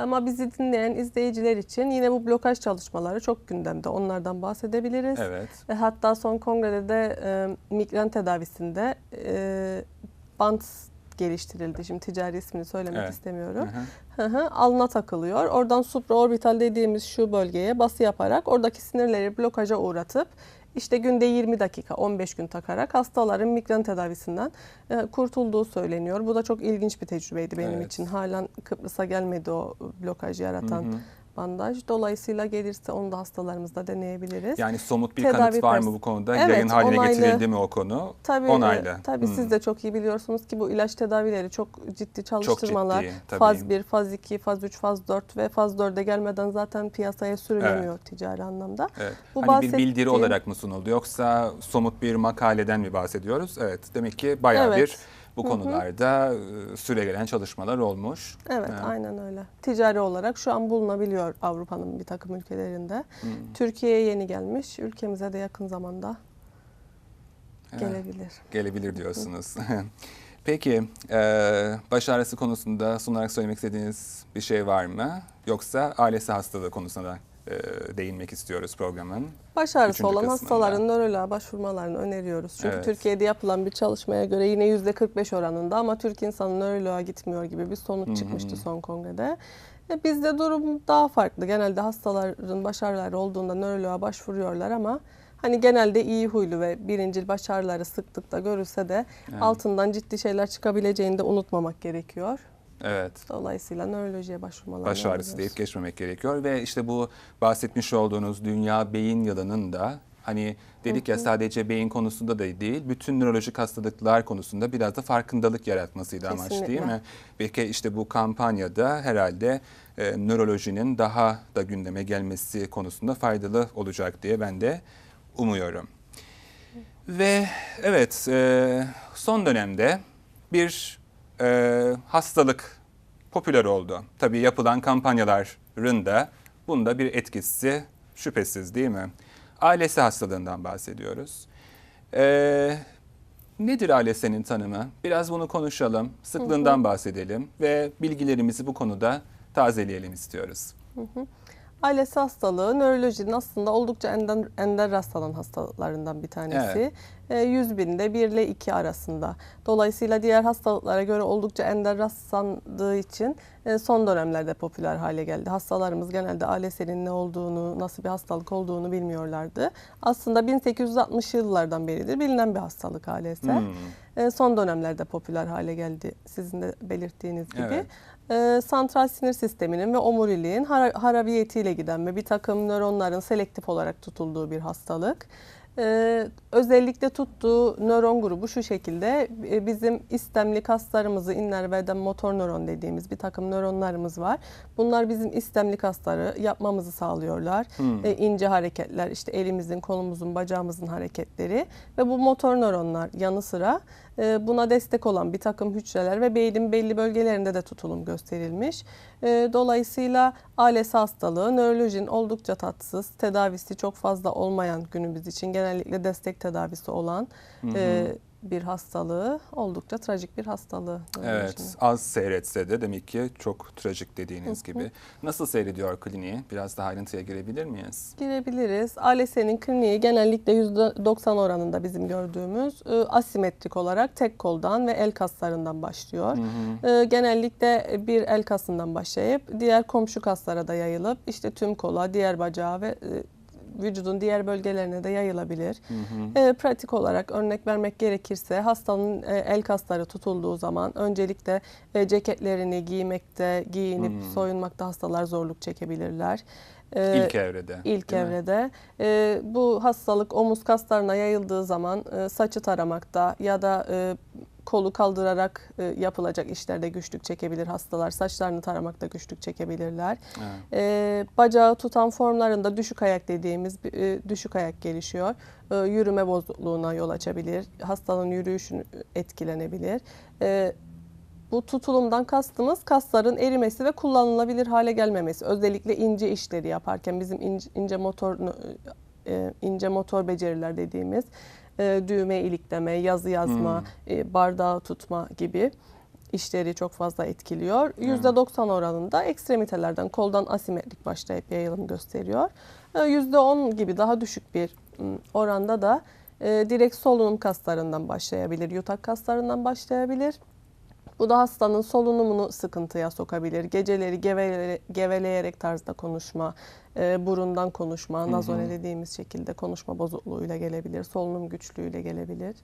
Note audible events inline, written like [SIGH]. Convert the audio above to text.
Ama bizi dinleyen izleyiciler için yine bu blokaj çalışmaları çok gündemde. Onlardan bahsedebiliriz. Evet. Ve hatta son kongrede de e, migren tedavisinde e, bant geliştirildi. Şimdi ticari ismini söylemek Evet. istemiyorum. Hı hı. Alnına takılıyor. Oradan supraorbital dediğimiz şu bölgeye bası yaparak oradaki sinirleri blokaja uğratıp işte günde 20 dakika 15 gün takarak hastaların migren tedavisinden e, kurtulduğu söyleniyor. Bu da çok ilginç bir tecrübeydi benim Evet. için. Halen Kıbrıs'a gelmedi o blokajı yaratan Hı hı. Bandaj. Dolayısıyla gelirse onu da hastalarımızda deneyebiliriz. Yani somut bir Tedavi kanıt var mı bu konuda? Evet, Yayın haline onaylı. getirildi mi o konu? Tabii, Onaylı. tabii Hmm. siz de çok iyi biliyorsunuz ki bu ilaç tedavileri çok ciddi çalıştırmalar. ciddi, tabii. faz 1, faz 2, faz 3, faz 4 ve faz 4'e gelmeden zaten piyasaya sürülemiyor ticari anlamda. Evet. Bu hani bir bildiri bahsettiğim- olarak mı sunuldu yoksa somut bir makaleden mi bahsediyoruz? Evet. Demek ki bayağı Evet. bir bu konularda e, süre gelen çalışmalar olmuş. Evet, Evet. aynen öyle. Ticari olarak şu an bulunabiliyor Avrupa'nın bir takım ülkelerinde. Türkiye'ye yeni gelmiş, ülkemize de yakın zamanda gelebilir. Gelebilir diyorsunuz. [LAUGHS] Peki, e, baş ağrısı konusunda son olarak söylemek istediğiniz bir şey var mı? Yoksa ailesi hastalığı konusuna da e, değinmek istiyoruz programın. Baş ağrısı olan kısmında. hastaların nöroloğa başvurmalarını öneriyoruz. Çünkü Evet. Türkiye'de yapılan bir çalışmaya göre yine %45 oranında ama Türk insanı nöroloğa gitmiyor gibi bir sonuç çıkmıştı son kongrede. E, bizde durum daha farklı. Genelde hastaların baş ağrıları olduğunda nöroloğa başvuruyorlar ama hani genelde iyi huylu ve birincil baş ağrıları sıklıkta görülse de Evet. altından ciddi şeyler çıkabileceğini de unutmamak gerekiyor. Evet. Dolayısıyla nörolojiye başvurmalarını Baş ağrısı deyip geçmemek gerekiyor ve işte bu bahsetmiş olduğunuz dünya beyin yılanın da hani dedik ya sadece beyin konusunda da değil bütün nörolojik hastalıklar konusunda biraz da farkındalık yaratmasıydı amaç değil Kesinlikle. mi? Belki işte bu kampanyada herhalde e, nörolojinin daha da gündeme gelmesi konusunda faydalı olacak diye ben de umuyorum. Ve evet e, son dönemde bir e, hastalık popüler oldu. Tabii yapılan kampanyaların da bunda bir etkisi şüphesiz değil mi? Ailesi hastalığından bahsediyoruz. E, nedir ALS'nin tanımı? Biraz bunu konuşalım, sıklığından bahsedelim ve bilgilerimizi bu konuda tazeleyelim istiyoruz. ALS hastalığı nörolojinin aslında oldukça ender, ender rastlanan hastalıklarından bir tanesi. Evet. E, 100 binde 1 ile 2 arasında. Dolayısıyla diğer hastalıklara göre oldukça ender rastlandığı için e, son dönemlerde popüler hale geldi. Hastalarımız genelde ALS'nin ne olduğunu, nasıl bir hastalık olduğunu bilmiyorlardı. Aslında 1860 yıllardan beridir bilinen bir hastalık ALS. Hmm. E, son dönemlerde popüler hale geldi sizin de belirttiğiniz gibi. Evet. E, santral sinir sisteminin ve omuriliğin hara- harabiyetiyle giden ve bir takım nöronların selektif olarak tutulduğu bir hastalık. E, özellikle tuttuğu nöron grubu şu şekilde e, bizim istemli kaslarımızı innerve eden motor nöron dediğimiz bir takım nöronlarımız var. Bunlar bizim istemli kasları yapmamızı sağlıyorlar. Hmm. E, ince hareketler işte elimizin, kolumuzun, bacağımızın hareketleri ve bu motor nöronlar yanı sıra e, buna destek olan bir takım hücreler ve beynin belli bölgelerinde de tutulum gösterilmiş. E, Dolayısıyla ALS hastalığı nörolojinin oldukça tatsız, tedavisi çok fazla olmayan günümüz için genellikle destek tedavisi olan e, bir hastalığı, oldukça trajik bir hastalığı. Evet, az seyretse de demek ki çok trajik dediğiniz gibi. Nasıl seyrediyor kliniği? Biraz daha ayrıntıya girebilir miyiz? Girebiliriz. ALS'nin kliniği genellikle %90 oranında bizim gördüğümüz e, asimetrik olarak tek koldan ve el kaslarından başlıyor. E, Genellikle bir el kasından başlayıp diğer komşu kaslara da yayılıp işte tüm kola, diğer bacağa ve e, vücudun diğer bölgelerine de yayılabilir. E, pratik olarak örnek vermek gerekirse hastanın e, el kasları tutulduğu zaman öncelikle e, ceketlerini giymekte, giyinip soyunmakta hastalar zorluk çekebilirler. E, İlk evrede. İlk evrede. E, bu hastalık omuz kaslarına yayıldığı zaman e, saçı taramakta ya da e, kolu kaldırarak e, yapılacak işlerde güçlük çekebilir hastalar. Saçlarını taramakta güçlük çekebilirler. Evet. E, bacağı tutan formlarında düşük ayak dediğimiz e, düşük ayak gelişiyor. E, yürüme bozukluğuna yol açabilir. Hastanın yürüyüşünü etkilenebilir. E, bu tutulumdan kastımız kasların erimesi ve kullanılabilir hale gelmemesi. Özellikle ince işleri yaparken bizim ince, ince motor e, ince motor beceriler dediğimiz e, düğme ilikleme, yazı yazma, e, bardağı tutma gibi işleri çok fazla etkiliyor. %90 oranında ekstremitelerden koldan asimetrik başlayıp yayılım gösteriyor. Ee, %10 gibi daha düşük bir oranda da e, direkt solunum kaslarından başlayabilir, yutak kaslarından başlayabilir. Bu da hastanın solunumunu sıkıntıya sokabilir. Geceleri gevele, geveleyerek tarzda konuşma, e, burundan konuşma, nazone dediğimiz şekilde konuşma bozukluğuyla gelebilir, solunum güçlüğüyle gelebilir.